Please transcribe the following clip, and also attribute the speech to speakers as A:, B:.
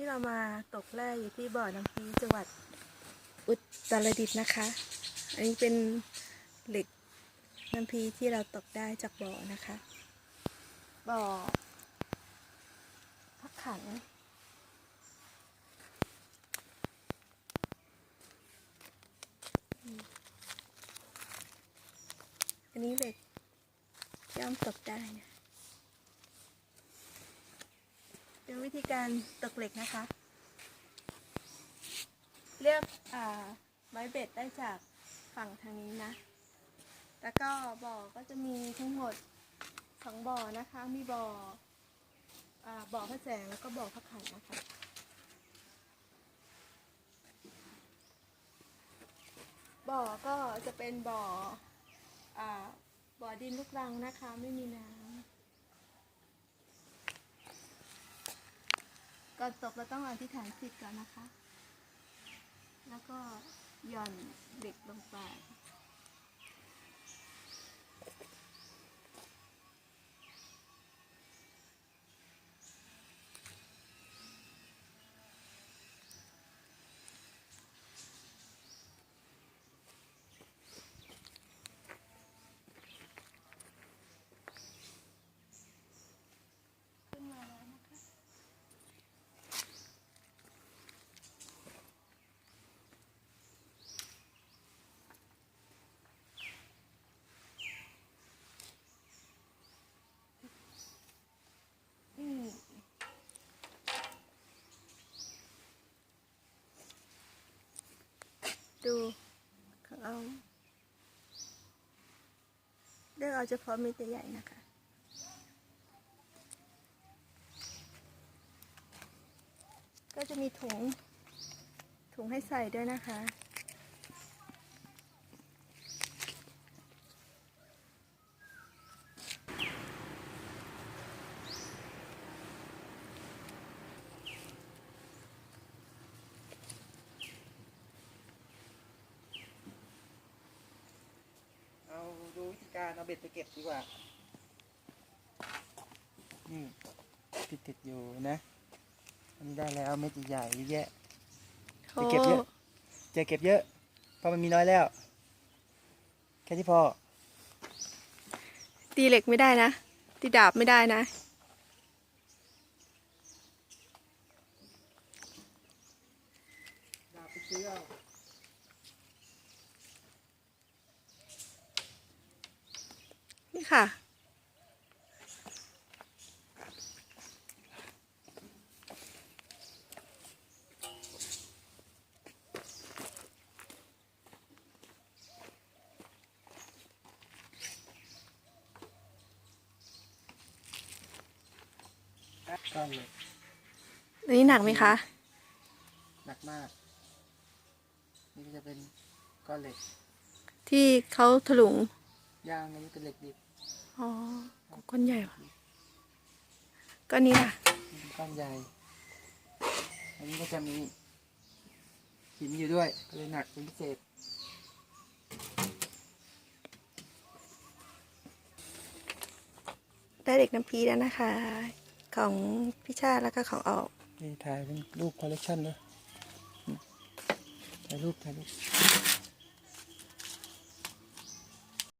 A: นี่เรามาตกแร่อยู่ที่บ่อน้ำพีจังหวัดอุตรดิตถ์นะคะ อันนี้เป็นเหล็กน้ำพีที่เราตกได้จากบ่อนะคะ บ่อพักขันอันนี้เหล็กย่อมตกได้นะ เป็น วิธีการตกเหล็กนะคะ เลือกอไม้เบ็ดได้จากฝั่งทางนี้นะ แล้วก็บ่อก็จะมีทั้งหมดสองบ่อนะคะ มีบ่ออบ่อพระแสงแล้วก็บ่อพระขันนะคะบ่อก็จะเป็นบ่ออบ่อดินลูกรังนะคะ ไม่มีน้ำ ก่ อนตบเราต้องอธิษฐานจิตก่อนนะคะ แล้วก็หย่อนเด็กลงไป ขึ้นมาแล้วนะคะ อืม ดูของเอาเลือกเอาเฉพาะเม็ดใหญ่ๆนะคะ ก็จะมีถุง ถุงให้ใส่ด้วยนะคะ
B: เอาดูวิธีการ เอาเบ็ดไปเก็บดีกว่า นี่ติดติดๆอยู่นะอันนี้ได้แล้วเม็ดใหญ่ๆเยอะแยะจะเก็บเยอะ จะเก็บเยอะ เพราะมันมีน้อยแล้ว แค่ที่พอ
A: ตีเหล็กไม่ได้นะ ตีดาบไม่ได้นะ
B: ดาบไปซื้อเอา
A: ค่ะ
B: ก้อนเลย
A: อันนี้หนักไหมคะ
B: หนักมาก นี่ก็จะเป็นก้อนเหล็ก
A: ที่เขาถลุง
B: ย่างอันนี้เป็นเหล็กดิบ
A: อ๋อก้อนใหญ่ว่ะก้อนนี้ล่ะ
B: นี่เป็นก้อนใหญ่ อันนี้ก็จะมีหินอยู่ด้วยก็เลยหนักเป็นพิเศษ
A: ได้เด็กน้ำพีแล้วนะคะ ของพี่ชาติแล้วก็ของออก
B: นี่ถ่ายเป็นรูปคอลเลกชันด้วยถ่ายรูปถ่ายรูป